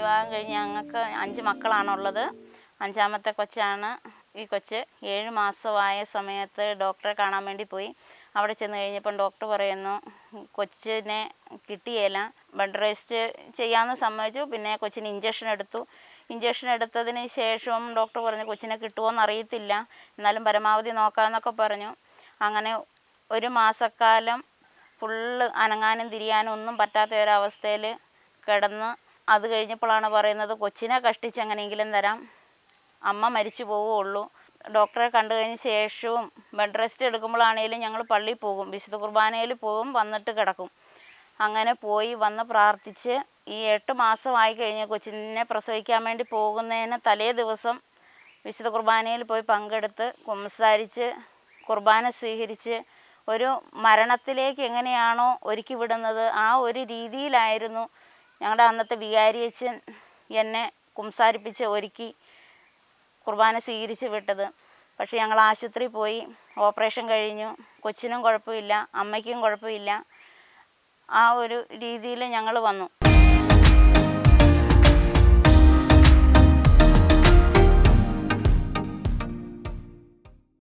വിവാഹം കഴിഞ്ഞ് ഞങ്ങൾക്ക് അഞ്ച് മക്കളാണുള്ളത്. അഞ്ചാമത്തെ കൊച്ചാണ്. ഈ കൊച്ച് ഏഴ് മാസമായ സമയത്ത് ഡോക്ടറെ കാണാൻ വേണ്ടി പോയി. അവിടെ ചെന്ന് കഴിഞ്ഞപ്പം ഡോക്ടർ പറയുന്നു കൊച്ചിനെ കിട്ടിയേല. ബെഡ് റെസ്റ്റ് ചെയ്യാമെന്ന് സമ്മതിച്ചു. പിന്നെ കൊച്ചിന് ഇഞ്ചക്ഷൻ എടുത്തു. ഇഞ്ചക്ഷൻ എടുത്തതിന് ശേഷം ഡോക്ടർ പറഞ്ഞു കൊച്ചിനെ കിട്ടുമോയെന്ന് അറിയത്തില്ല. എന്നാലും പരമാവധി നോക്കാമെന്നൊക്കെ പറഞ്ഞു. അങ്ങനെ ഒരു മാസക്കാലം ഫുള്ള് അനങ്ങാനും തിരിയാനും ഒന്നും പറ്റാത്ത ഒരവസ്ഥയിൽ കിടന്ന് അത് കഴിഞ്ഞപ്പോഴാണ് പറയുന്നത് കൊച്ചിനെ കഷ്ടിച്ച് എങ്ങനെയെങ്കിലും തരാം. അമ്മ മരിച്ചു പോവുകയുള്ളൂ. ഡോക്ടറെ കണ്ടു കഴിഞ്ഞ ശേഷവും ബെഡ് റെസ്റ്റ് എടുക്കുമ്പോഴാണേലും ഞങ്ങൾ പള്ളിയിൽ പോകും. വിശുദ്ധ കുർബാനയിൽ പോകും വന്നിട്ട് കിടക്കും. അങ്ങനെ പോയി വന്ന് പ്രാർത്ഥിച്ച് ഈ എട്ട് മാസമായി കഴിഞ്ഞ് കൊച്ചിനെ പ്രസവിക്കാൻ വേണ്ടി പോകുന്നതിന് തലേ ദിവസം വിശുദ്ധ കുർബാനയിൽ പോയി പങ്കെടുത്ത് കുംസാരിച്ച് കുർബാന സ്വീകരിച്ച് ഒരു മരണത്തിലേക്ക് എങ്ങനെയാണോ ഒരുക്കി വിടുന്നത് ആ ഒരു രീതിയിലായിരുന്നു ഞങ്ങളുടെ അന്നത്തെ വികാരിയച്ഛൻ എന്നെ കുംസാരിപ്പിച്ച് ഒരുക്കി കുർബാന സ്വീകരിച്ച് വിട്ടത്. പക്ഷേ ഞങ്ങൾ ആശുപത്രി പോയി. ഓപ്പറേഷൻ കഴിഞ്ഞു. കൊച്ചിനും കുഴപ്പമില്ല. അമ്മയ്ക്കും കുഴപ്പമില്ല. ആ ഒരു രീതിയിൽ ഞങ്ങൾ വന്നു.